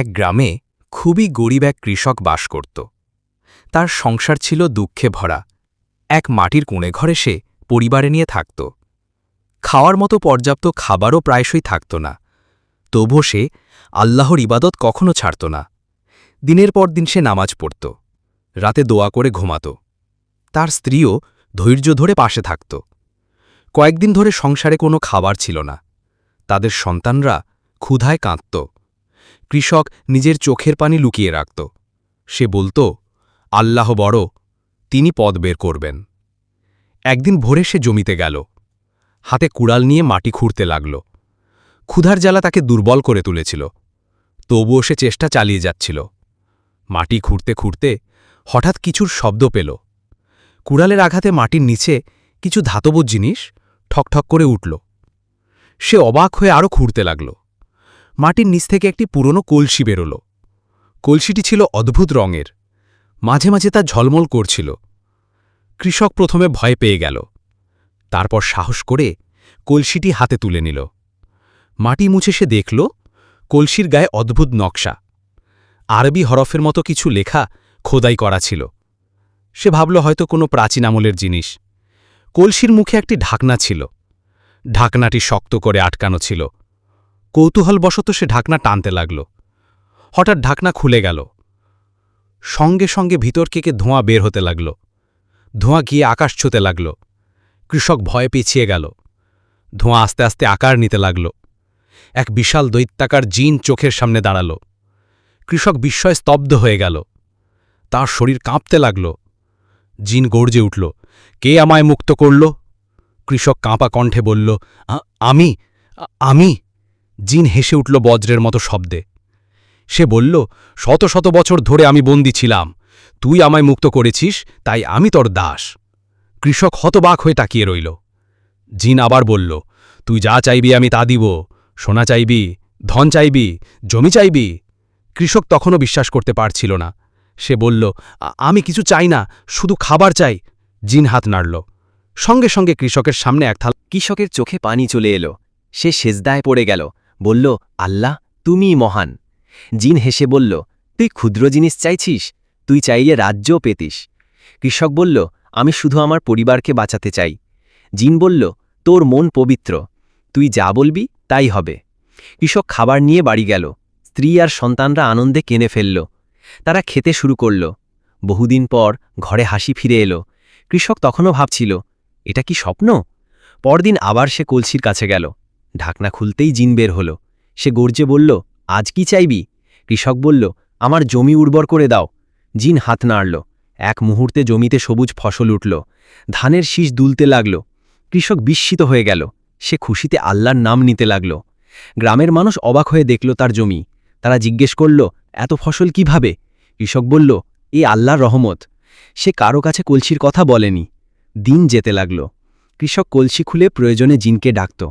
এক গ্রামে খুবই গরিব এক কৃষক বাস করত। তার সংসার ছিল দুঃখে ভরা। এক মাটির কোণে ঘরে সে পরিবারে নিয়ে থাকত। খাওয়ার মতো পর্যাপ্ত খাবারও প্রায়শই থাকত না। তবু সে আল্লাহর ইবাদত কখনো ছাড়ত না। দিনের পর দিন সে নামাজ পড়ত। রাতে দোয়া করে ঘুমাত। তার স্ত্রীও ধৈর্য ধরে পাশে থাকত। কয়েকদিন ধরে সংসারে কোনো খাবার ছিল না। তাদের সন্তানরা ক্ষুধায় কাঁদত। কৃষক নিজের চোখের পানি লুকিয়ে রাখত। সে বলত, আল্লাহ বড়, তিনি পদ বের করবেন। একদিন ভোরে সে জমিতে গেল। হাতে কুড়াল নিয়ে মাটি খুঁড়তে লাগল। ক্ষুধার জ্বালা তাকে দুর্বল করে তুলেছিল। তবুও সে চেষ্টা চালিয়ে যাচ্ছিল। মাটি খুঁড়তে খুঁড়তে হঠাৎ কিছুর শব্দ পেল। কুড়ালের আঘাতে মাটির নিচে কিছু ধাতব জিনিস ঠকঠক করে উঠল। সে অবাক হয়ে আরও খুঁড়তে লাগল। মাটির নিচ থেকে একটি পুরনো কলসি বেরোল। কলসিটি ছিল অদ্ভুত রঙের। মাঝে মাঝে তা ঝলমল করছিল। কৃষক প্রথমে ভয় পেয়ে গেল। তারপর সাহস করে কলসিটি হাতে তুলে নিল। মাটি মুছে সে দেখল, কলসির গায়ে অদ্ভুত নকশা। আরবি হরফের মতো কিছু লেখা খোদাই করা ছিল। সে ভাবল হয়তো কোনো প্রাচীন আমলের জিনিস। কলসির মুখে একটি ঢাকনা ছিল। ঢাকনাটি শক্ত করে আটকানো ছিল। কৌতূহলবশত সে ঢাকনা টানতে লাগল। হঠাৎ ঢাকনা খুলে গেল। সঙ্গে সঙ্গে ভিতর থেকে ধোঁয়া বের হতে লাগল। ধোঁয়া গিয়ে আকাশ ছুতে লাগল। কৃষক ভয়ে পিছিয়ে গেল। ধোঁয়া আস্তে আস্তে আকার নিতে লাগল। এক বিশাল দৈত্যাকার জিন চোখের সামনে দাঁড়াল। কৃষক বিস্ময় স্তব্ধ হয়ে গেল। তার শরীর কাঁপতে লাগল। জিন গর্জে উঠল, কে আমায় মুক্ত করল? কৃষক কাঁপা কণ্ঠে বলল আমি আমি। জিন হেসে উঠল বজ্রের মতো শব্দে। সে বলল, শত শত বছর ধরে আমি বন্দি ছিলাম। তুই আমায় মুক্ত করেছিস, তাই আমি তোর দাস। কৃষক হতবাক হয়ে তাকিয়ে রইল। জিন আবার বলল, তুই যা চাইবি আমি তা দিব। সোনা চাইবি, ধন চাইবি, জমি চাইবি? কৃষক তখনও বিশ্বাস করতে পারছিল না। সে বলল আমি কিছু চাই না, শুধু খাবার চাই। জিন হাত নাড়ল। সঙ্গে সঙ্গে কৃষকের সামনে এক থাল কৃষকের চোখে পানি চলে এলো। সে সেজদায় পড়ে গেল। বলল, আল্লাহ, তুমিই মহান। জিন হেসে বলল, তুই ক্ষুদ্র জিনিস চাইছিস? তুই চাইলে রাজ্যও পেতিস। কৃষক বলল, আমি শুধু আমার পরিবারকে বাঁচাতে চাই। জিন বলল, তোর মন পবিত্র। তুই যা বলবি, তাই হবে। কৃষক খাবার নিয়ে বাড়ি গেল। স্ত্রী আর সন্তানরা আনন্দে কেনে ফেলল। তারা খেতে শুরু করল। বহুদিন পর ঘরে হাসি ফিরে এলো। কৃষক তখনও ভাবছিল, এটা কি স্বপ্ন? পরদিন আবার সে কলসির কাছে গেল। ঢাকনা খুলতেই জিন বের হল। সে গর্জে বলল, আজ কি চাইবি? কৃষক বলল, আমার জমি উর্বর করে দাও। জিন হাত নাড়ল। এক মুহূর্তে জমিতে সবুজ ফসল উঠল। ধানের শীষ দুলতে লাগল। কৃষক বিস্মিত হয়ে গেল। সে খুশিতে আল্লাহর নাম নিতে লাগল। গ্রামের মানুষ অবাক হয়ে দেখল তার জমি। তারা জিজ্ঞেস করল, এত ফসল কীভাবে? কৃষক বলল, এ আল্লাহর রহমত। সে কারও কাছে কলসির কথা বলেনি। দিন যেতে লাগল। কৃষক কলসি খুলে প্রয়োজনে জিনকে ডাকত।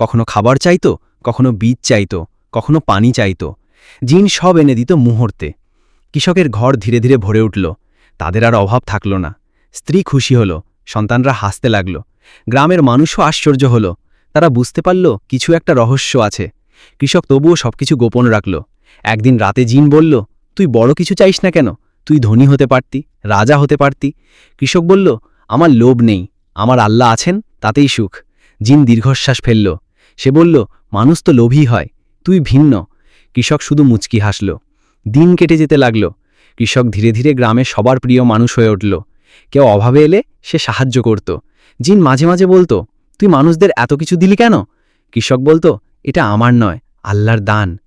কখনো খাবার চাইত, কখনো বীজ চাইত, কখনো পানি চাইত। জিন সব এনে দিত মুহূর্তে। কৃষকের ঘর ধীরে ধীরে ভরে উঠল। তাদের আর অভাব থাকল না। স্ত্রী খুশি হল, সন্তানরা হাসতে লাগল। গ্রামের মানুষও আশ্চর্য হল। তারা বুঝতে পারল, কিছু একটা রহস্য আছে। কৃষক তবুও সবকিছু গোপন রাখল। একদিন রাতে জিন বলল, তুই বড় কিছু চাইস না কেন? তুই ধনী হতে পারতি, রাজা হতে পারতি। কৃষক বলল, আমার লোভ নেই। আমার আল্লাহ আছেন, তাতেই সুখ। জিন দীর্ঘশ্বাস ফেলল। সে বলল, মানুষ তো লোভী হয়, তুই ভিন্ন। কৃষক শুধু মুচকি হাসল। দিন কেটে যেতে লাগল। কৃষক ধীরে ধীরে গ্রামে সবার প্রিয় মানুষ হয়ে উঠল। কেউ অভাবে এলে সে সাহায্য করত। জিন মাঝে মাঝে বলতো, তুই মানুষদের এত কিছু দিলি কেন? কৃষক বলতো, এটা আমার নয়, আল্লাহর দান।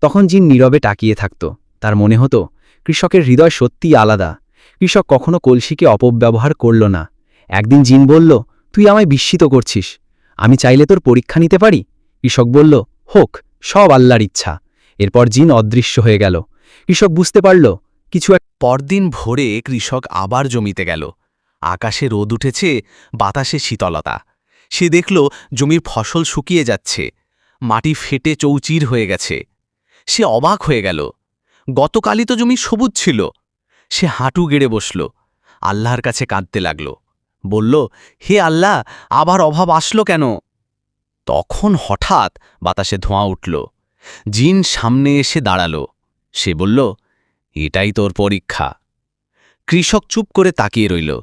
তখন জিন নীরবে টাকিয়ে থাকত। তার মনে হতো, কৃষকের হৃদয় সত্যিই আলাদা। কৃষক কখনো কলসিকে অপব্যবহার করল না। একদিন জিন বলল, তুই আমায় বিস্মিত করছিস। আমি চাইলে তোর পরীক্ষা নিতে পারি? কৃষক বলল, হোক, সব আল্লাহর ইচ্ছা। এরপর জিন অদৃশ্য হয়ে গেল। কৃষক বুঝতে পারল, কিছু এক পরদিন ভোরে কৃষক আবার জমিতে গেল। আকাশে রোদ উঠেছে, বাতাসে শীতলতা। সে দেখল, জমির ফসল শুকিয়ে যাচ্ছে। মাটি ফেটে চৌচির হয়ে গেছে। সে অবাক হয়ে গেল। গতকালই তো জমি সবুজ ছিল। সে হাঁটু গেড়ে বসল। আল্লাহর কাছে কাঁদতে লাগল। বলল, হে আল্লাহ, আবার অভাব আসলো কেন? তখন হঠাৎ বাতাসে ধোঁয়া উঠল। জিন সামনে এসে দাঁড়াল। সে বলল, এটাই তোর পরীক্ষা। কৃষক চুপ করে তাকিয়ে রইল।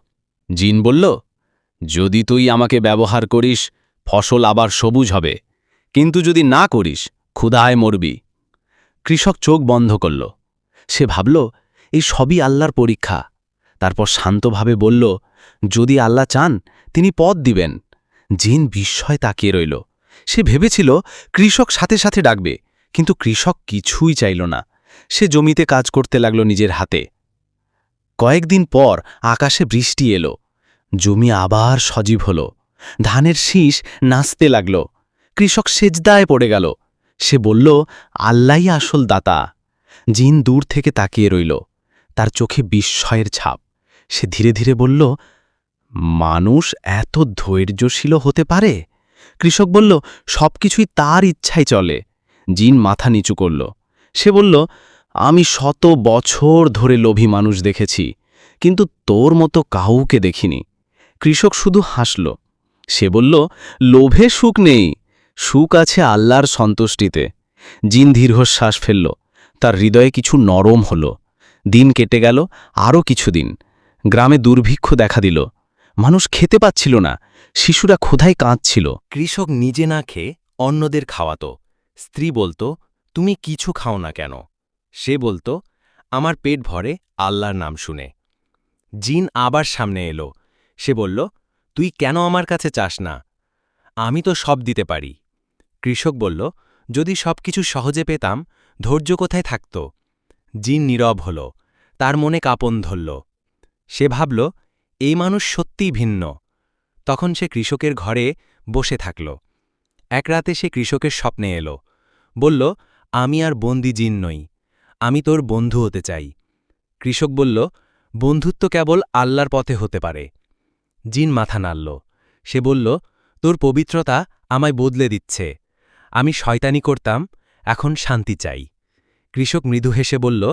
জিন বলল, যদি তুই আমাকে ব্যবহার করিস, ফসল আবার সবুজ হবে। কিন্তু যদি না করিস, ক্ষুধায় মরবি। কৃষক চোখ বন্ধ করল। সে ভাবল, এই সবই আল্লাহর পরীক্ষা। তারপর শান্তভাবে বলল যদি আল্লাহ চান, তিনি পথ দিবেন। জিন বিস্ময় তাকিয়ে রইল। সে ভেবেছিল, কৃষক সাথে সাথে ডাকবে, কিন্তু কৃষক কিছুই চাইল না। সে জমিতে কাজ করতে লাগল নিজের হাতে। কয়েকদিন পর আকাশে বৃষ্টি এলো। জমি আবার সজীব হল। ধানের শীষ নাচতে লাগল। কৃষক সেজদায় পড়ে গেল। সে বলল আল্লাই আসল দাতা। জিন দূর থেকে তাকিয়ে রইল। তার চোখে বিস্ময়ের ছাপ। সে ধীরে ধীরে বলল মানুষ এত ধৈর্যশীল হতে পারে? কৃষক বলল, সবকিছুই তার ইচ্ছায় চলে। জিন মাথা নিচু করল। সে বলল, আমি শত বছর ধরে লোভী মানুষ দেখেছি, কিন্তু তোর মতো কাউকে দেখিনি। কৃষক শুধু হাসল। সে বলল, লোভে সুখ নেই, সুখ আছে আল্লাহর সন্তুষ্টিতে। জিন দীর্ঘশ্বাস ফেলল। তার হৃদয়ে কিছু নরম হল। দিন কেটে গেল, আরও কিছুদিন। গ্রামে দুর্ভিক্ষ দেখা দিল। মানুষ খেতে পাচ্ছিল না। শিশুরা ক্ষুধায় কাঁদছিল। কৃষক নিজে না খেয়ে অন্যদের খাওয়াতো। স্ত্রী বলতো, তুমি কিছু খাও না কেন? সে বলতো, আমার পেট ভরে আল্লাহর নাম শুনে। জিন আবার সামনে এলো। সে বলল, তুই কেন আমার কাছে চাস না? আমি তো সব দিতে পারি। কৃষক বলল, যদি সব কিছু সহজে পেতাম, ধৈর্য কোথায় থাকত? জিন নীরব হল, তার মনে কাপন ধরল। সে ভাবল এই মানুষ সত্যিই ভিন্ন। তখন সে কৃষকের ঘরে বসে থাকল। এক রাতে সে কৃষকের স্বপ্নে এলো। বলল, আমি আর বন্দি জিন নই। আমি তোর বন্ধু হতে চাই। কৃষক বলল, বন্ধুত্ব কেবল আল্লাহর পথে হতে পারে। জিন মাথা নাড়ল। সে বলল, তোর পবিত্রতা আমায় বদলে দিচ্ছে। আমি শয়তানি করতাম, এখন শান্তি চাই। কৃষক মৃদু হেসে বলল,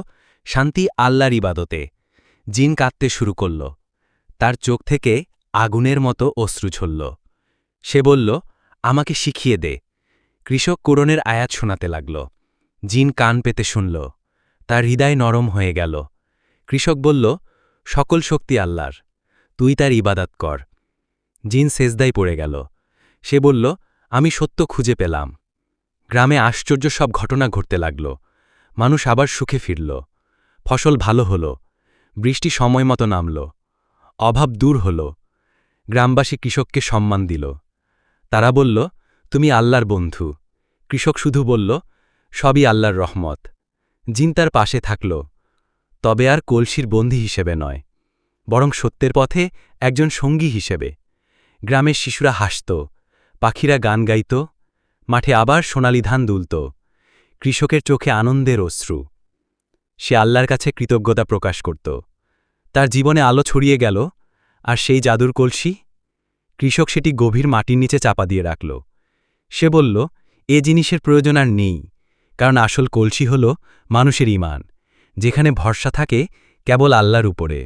শান্তি আল্লাহর ইবাদতে। জিন কাঁদতে শুরু করল। তার চোখ থেকে আগুনের মতো অশ্রু ঝরল সে বলল, আমাকে শিখিয়ে দে। কৃষক কোরনের আয়াত শোনাতে লাগল। জিন কান পেতে শুনল। তার হৃদয় নরম হয়ে গেল। কৃষক বলল, সকল শক্তি আল্লাহর। তুই তার ইবাদাত কর। জিন সেজদাই পড়ে গেল। সে বলল, আমি সত্য খুঁজে পেলাম। গ্রামে আশ্চর্য সব ঘটনা ঘটতে লাগল। মানুষ আবার সুখে ফিরল। ফসল ভালো হল। বৃষ্টি সময় মতো নামল। অভাব দূর হল। গ্রামবাসী কৃষককে সম্মান দিল। তারা বলল, তুমি আল্লাহর বন্ধু। কৃষক শুধু বলল, সবই আল্লাহর রহমত। জিন তার পাশে থাকল। তবে আর কলসির বন্দী হিসেবে নয়, বরং সত্যের পথে একজন সঙ্গী হিসেবে। গ্রামের শিশুরা হাসত, পাখিরা গান গাইত, মাঠে আবার সোনালি ধান দুলত। কৃষকের চোখে আনন্দের অশ্রু। সে আল্লাহর কাছে কৃতজ্ঞতা প্রকাশ করত। তার জীবনে আলো ছড়িয়ে গেল, আর সেই জাদুর কলসি? কৃষক সেটি গভীর মাটির নিচে চাপা দিয়ে রাখল। সে বলল, এ জিনিসের প্রয়োজন আর নেই, কারণ আসল কলসি হল মানুষের ইমান যেখানে ভরসা থাকে কেবল আল্লাহর উপরে।